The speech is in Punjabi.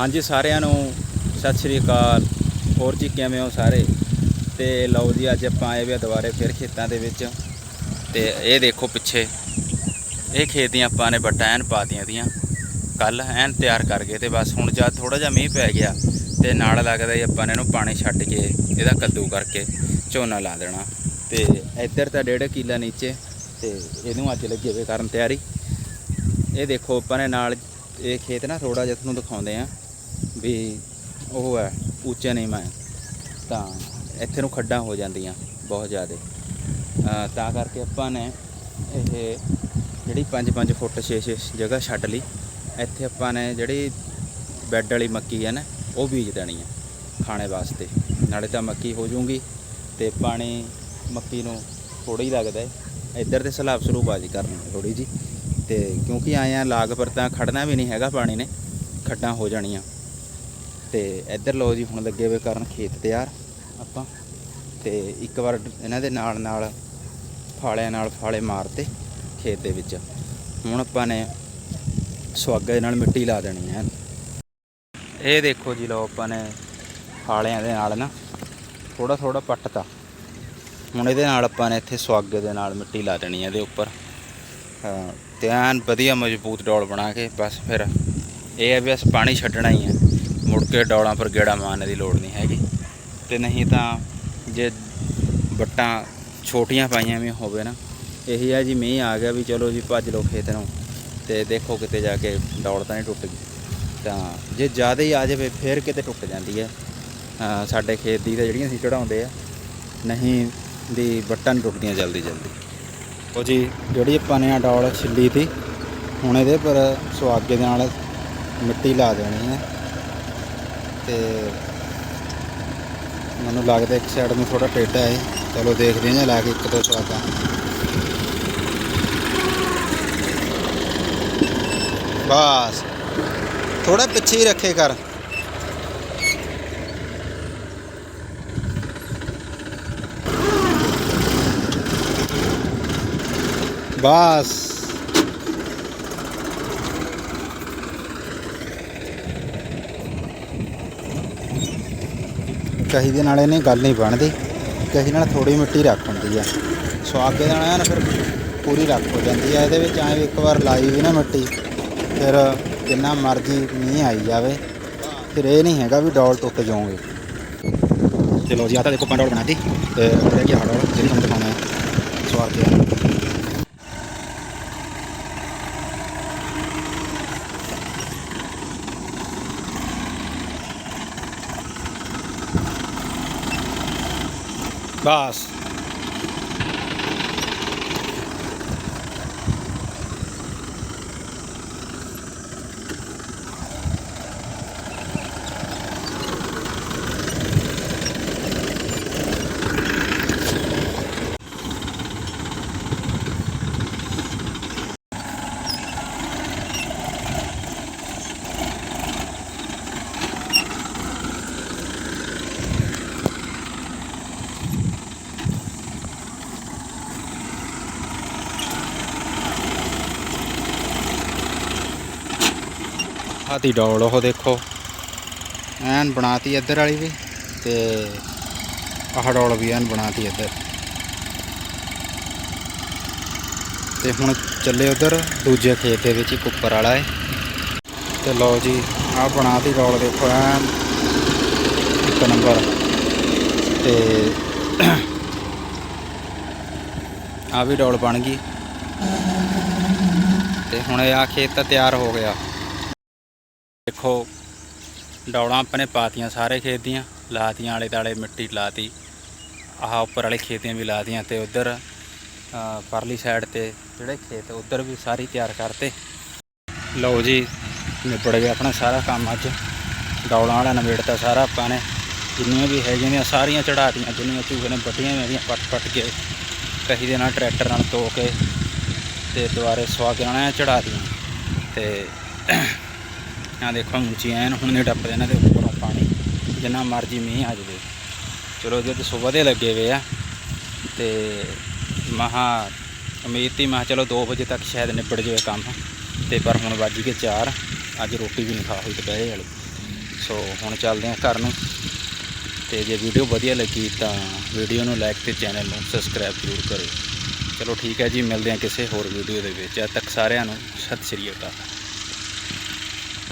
ਹਾਂਜੀ, ਸਾਰਿਆਂ ਨੂੰ ਸਤਿ ਸ਼੍ਰੀ ਅਕਾਲ। ਹੋਰ ਜੀ ਕਿਵੇਂ ਹੋ ਸਾਰੇ? ਤੇ ਲਓ ਜੀ, ਅੱਜ ਆਪਾਂ ਆਏ ਵੀ ਆ ਦੁਬਾਰੇ ਫਿਰ ਖੇਤਾਂ ਦੇ ਵਿੱਚ। ਤੇ ਇਹ ਦੇਖੋ ਪਿੱਛੇ, ਇਹ ਖੇਤ ਦੀਆਂ ਆਪਾਂ ਨੇ ਬੱਟਾਂ ਐਨ ਪਾਤੀਆਂ ਦੀਆਂ। ਕੱਲ ਐਨ ਤਿਆਰ ਕਰ ਗਏ ਤੇ ਬਸ ਹੁਣ ਜਦ ਥੋੜਾ ਜਿਹਾ ਮੀਂਹ ਪੈ ਗਿਆ ਤੇ ਨਾਲ ਲੱਗਦਾ ਜੀ ਆਪਾਂ ਨੇ ਇਹਨੂੰ ਪਾਣੀ ਛੱਡ ਕੇ ਇਹਦਾ ਕੱਦੂ ਕਰਕੇ ਝੋਨਾ ਲਾ ਦੇਣਾ। ਤੇ ਇੱਧਰ ਤਾਂ ਡੇਢ ਕਿੱਲਾ ਨੀਚੇ ਤੇ ਇਹਨੂੰ ਅੱਜ ਲੱਗੇ ਵੇ ਕਰਨ ਤਿਆਰੀ। ਇਹ ਦੇਖੋ ਆਪਾਂ ਨੇ ਨਾਲ ਇਹ ਖੇਤ ਨਾ ਥੋੜਾ ਜਿਹਾ ਤੁਹਾਨੂੰ ਦਿਖਾਉਂਦੇ ਆ ਵੀ ਉਹ ਹੈ, ਉੱਚਾ ਨਹੀਂ ਮੈਂ ਤਾਂ ਇੱਥੇ ਨੂੰ ਖੱਡਾਂ ਹੋ ਜਾਂਦੀਆਂ ਬਹੁਤ ਜ਼ਿਆਦਾ। ਤਾਂ ਕਰਕੇ ਆਪਾਂ ਨੇ ਇਹ ਜਿਹੜੀ 5-5 ਫੁੱਟ 6-6 ਜਗ੍ਹਾ ਛੱਡ ਲਈ। ਇੱਥੇ ਆਪਾਂ ਨੇ ਜਿਹੜੀ ਬੈੱਡ ਵਾਲੀ ਮੱਕੀ ਹੈ ਨਾ, ਉਹ ਬੀਜ ਦੇਣੀ ਹੈ ਖਾਣੇ ਵਾਸਤੇ। ਨਾਲੇ ਤਾਂ ਮੱਕੀ ਹੋ ਜੂਗੀ ਤੇ ਪਾਣੀ ਮੱਕੀ ਨੂੰ ਥੋੜਾ ਹੀ ਲੱਗਦਾ ਹੈ। ਇੱਧਰ ਤੇ ਸਲਾਬ ਸਰੂਪ ਸਲੂਬਾਜੀ ਕਰਨੀ ਥੋੜੀ ਜੀ ਤੇ ਕਿਉਂਕਿ ਆਏ ਆ ਲਾਗ ਪਰ ਤਾਂ ਖੜਨਾ ਵੀ ਨਹੀਂ ਹੈਗਾ, ਪਾਣੀ ਨੇ ਖੱਡਾਂ ਹੋ ਜਾਣੀਆਂ। ਤੇ ਇੱਧਰ ਲੋ ਜੀ ਹੁਣ ਲੱਗੇ ਹੋਏ ਕਰਨ ਖੇਤ ਤਿਆਰ ਆਪਾਂ। ਤੇ ਇੱਕ ਵਾਰ ਇਹਨਾਂ ਦੇ ਨਾਲ ਨਾਲ ਫਾਲਿਆਂ ਨਾਲ ਫਾਲੇ ਮਾਰਤੇ ਖੇਤ ਦੇ ਵਿੱਚ। ਹੁਣ ਆਪਾਂ ਨੇ ਸੁਆਗੇ ਦੇ ਨਾਲ ਮਿੱਟੀ ਲਾ ਦੇਣੀ ਹੈ। ਇਹ ਦੇਖੋ ਜੀ ਲੋ ਆਪਾਂ ਨੇ ਫਾਲਿਆਂ ਦੇ ਨਾਲ ਨਾ ਥੋੜਾ ਥੋੜਾ ਪੱਟਤਾ। ਹੁਣ ਇਹਦੇ ਨਾਲ ਆਪਾਂ ਨੇ ਇੱਥੇ ਸੁਆਗੇ ਦੇ ਨਾਲ ਮਿੱਟੀ ਲਾ ਦੇਣੀ ਹੈ ਇਹਦੇ ਉੱਪਰ। ਹਾਂ, ਐਨ ਵਧੀਆ ਮਜ਼ਬੂਤ ਡੋਲ ਬਣਾ ਕੇ ਬਸ ਫਿਰ। ਇਹ ਹੈ ਵੀ ਬਸ ਪਾਣੀ ਛੱਡਣਾ ਹੀ ਹੈ। ਮੁੜ ਕੇ ਡੌਲਾਂ ਪਰ ਗੇੜਾ ਮਾਰਨ ਦੀ ਲੋੜ ਨਹੀਂ ਹੈਗੀ। ਤੇ ਨਹੀਂ ਤਾਂ ਜੇ ਵੱਟਾਂ ਛੋਟੀਆਂ ਪਾਈਆਂ ਵੀ ਹੋਵੇ ਨਾ, ਇਹੀ ਹੈ ਜੀ ਮੀਂਹ ਆ ਗਿਆ ਵੀ ਚਲੋ ਜੀ ਭੱਜ ਲਓ ਖੇਤ ਨੂੰ ਤੇ ਦੇਖੋ ਕਿਤੇ ਜਾ ਕੇ ਡੌਲ ਤਾਂ ਨਹੀਂ ਟੁੱਟ ਗਈ। ਤਾਂ ਜੇ ਜ਼ਿਆਦਾ ਹੀ ਆ ਜਾਵੇ ਫਿਰ ਕਿਤੇ ਟੁੱਟ ਜਾਂਦੀ ਹੈ। ਸਾਡੇ ਖੇਤ ਦੀ ਤਾਂ ਜਿਹੜੀਆਂ ਸੀ ਚੜਾਉਂਦੇ ਆ, ਨਹੀਂ ਦੀ ਵੱਟਾਂ ਨਹੀਂ ਟੁੱਟਦੀਆਂ ਜਲਦੀ ਜਲਦੀ। ਉਹ ਜੀ ਜਿਹੜੀ ਆਪਾਂ ਨੇ ਆ ਡੌਲ ਛਿੱਲੀ ਤੀ, ਹੁਣ ਇਹਦੇ ਪਰ ਸੁਆਗੇ ਦੇ ਨਾਲ ਮਿੱਟੀ ਲਾ ਦੇਣੀ ਹੈ। ਤੇ ਮੈਨੂੰ ਲੱਗਦਾ ਇੱਕ ਸਾਈਡ ਨੂੰ ਥੋੜਾ ਟੇਢਾ ਹੈ। ਚਲੋ ਦੇਖਦੇ ਹਾਂ ਲਾ ਕੇ ਇੱਕ ਦੋ ਸੁਆਗਾ ਬਸ। ਥੋੜਾ ਪਿੱਛੇ ਹੀ ਰੱਖੇ ਕਰ। ਬਸ। ਕਹੀ ਦੇ ਨਾਲ ਇਹਨੇ ਗੱਲ ਨਹੀਂ ਬਣਦੀ। ਕਹੀ ਨਾਲ ਥੋੜੀ ਮਿੱਟੀ ਰੱਖ ਹੁੰਦੀ ਆ। ਸੁਆਗੇ ਦੇ ਨਾਲ ਐਨ ਫਿਰ ਪੂਰੀ ਰੱਖ ਹੋ ਜਾਂਦੀ ਆ। ਇਹਦੇ ਵਿੱਚ ਐਂ ਇੱਕ ਵਾਰ ਲਾਈ ਵੀ ਨਾ ਮਿੱਟੀ, ਫਿਰ ਜਿੰਨਾ ਮਰਜ਼ੀ ਮੀਂਹ ਆਈ ਜਾਵੇ। ਫਿਰ ਇਹ ਨਹੀਂ ਹੈਗਾ ਵੀ ਡੌਲ ਟੁੱਟ ਜਾਓਗੇ ਚਲੋ ਜੀ ਆ ਤਾਂ ਦੇਖੋ ਪੰਡੋਲ ਬਣਾਤੀ ਤੇ ਰਹਿ ਗਿਆ ਡੋਲ ਜਿਹੜੀ ਤੁਹਾਨੂੰ ਦਿਖਾਉਣਾ ਹੈ ਸੁਆਗੇ ਦਾ ਬਸ ਆਤੀ ਡੌਲ, ਉਹ ਦੇਖੋ। ਐਨ ਬਣਾਤੀ ਇੱਧਰ ਵਾਲੀ ਵੀ ਤੇ ਆਹ ਡੋਲ ਵੀ ਐਨ ਬਣਾਤੀ ਇੱਧਰ। ਤੇ ਹੁਣ ਚੱਲੇ ਉਧਰ, ਦੂਜੇ ਖੇਤ ਦੇ ਵਿੱਚ ਇੱਕ ਉੱਪਰ ਵਾਲਾ ਹੈ ਤੇ ਲਓ ਜੀ, ਆਹ ਬਣਾਤੀ ਡੌਲ ਦੇਖੋ ਐਨ। ਇੱਕ ਨੰਬਰ। ਤੇ ਆ ਵੀ ਡੌਲ ਬਣ ਗਈ। ਤੇ ਹੁਣ ਇਹ ਆ ਖੇਤ ਤਾਂ ਤਿਆਰ ਹੋ ਗਿਆ। ਦੇਖੋ, ਡੌਲਾਂ ਆਪਣੇ ਪਾਤੀਆਂ ਸਾਰੇ ਖੇਤ ਦੀਆਂ, ਲਾਤੀਆਂ ਆਲੇ ਦਾਲੇ ਮਿੱਟੀ ਲਾਤੀ, ਆਹ ਉੱਪਰ ਵਾਲੇ ਖੇਤੀਆਂ ਵੀ ਲਾਤੀਆਂ ਤੇ ਉਧਰ ਪਰਲੀ ਸਾਈਡ ਤੇ ਜਿਹੜੇ ਖੇਤ ਉਧਰ ਵੀ ਸਾਰੀ ਤਿਆਰ ਕਰਤੇ। ਲਓ ਜੀ, ਨਿਬੜ ਗਿਆ ਆਪਣਾ ਸਾਰਾ ਕੰਮ ਅੱਜ। ਡੌਲਾਂ ਵਾਲਾ ਨਵੇੜਤਾ ਸਾਰਾ ਆਪਾਂ ਨੇ। ਜਿੰਨੀਆਂ ਵੀ ਹੈਗੀਆਂ ਨੇ, ਸਾਰੀਆਂ ਚੜਾਤੀਆਂ ਜਿੰਨੀਆਂ ਚੂਹੇ ਨੇ ਵੱਡੀਆਂ ਮੇਰੀਆਂ ਪੱਟ ਪੱਟ ਕੇ, ਕਹੀ ਦੇ ਨਾਲ ਟਰੈਕਟਰ ਨਾਲ ਧੋ ਕੇ ਤੇ ਦੁਬਾਰੇ ਸਵਾ ਕੇ ਆਣਾ ਚੜਾਤੀਆਂ ਤੇ ਆ ਦੇਖੋ ਉੱਚੀ ਐਨ, ਹੁਣ ਨਹੀਂ ਟੱਪਦੇ ਇਹਨਾਂ ਦੇ ਉੱਪਰੋਂ ਪਾਣੀ, ਜਿੰਨਾ ਮਰਜ਼ੀ ਮੀਂਹ ਆ ਜਾਵੇ। ਚਲੋ ਜੇ ਤੇ ਸਵੇਰ ਦੇ ਲੱਗੇ ਹੋਏ ਆ, ਤੇ ਮਹਾ ਉਮੀਦ ਤੀ ਮਹਾ ਚਲੋ 2 ਵਜੇ ਤੱਕ ਸ਼ਾਇਦ ਨਿਬੜ ਜਾਵੇ ਕੰਮ, ਤੇ ਪਰ ਹੁਣ ਵੱਜ ਗਏ 4 ਅੱਜ ਰੋਟੀ ਵੀ ਨਹੀਂ ਖਾ ਹੋਈ ਦੁਪਹਿਰੇ ਵਾਲੀ। ਸੋ ਹੁਣ ਚੱਲਦੇ ਹਾਂ ਘਰ ਨੂੰ, ਤੇ ਜੇ ਵੀਡੀਓ ਵਧੀਆ ਲੱਗੀ ਤਾਂ ਵੀਡੀਓ ਨੂੰ ਲਾਈਕ ਤੇ ਚੈਨਲ ਨੂੰ ਸਬਸਕ੍ਰਾਈਬ ਜ਼ਰੂਰ ਕਰਿਓ। ਚਲੋ ਠੀਕ ਹੈ ਜੀ, ਮਿਲਦੇ ਹਾਂ ਕਿਸੇ ਹੋਰ ਵੀਡੀਓ ਦੇ ਵਿੱਚ। ਅੱਜ ਤੱਕ ਸਾਰਿਆਂ ਨੂੰ ਸਤਿ ਸ਼੍ਰੀ ਅਕਾਲ।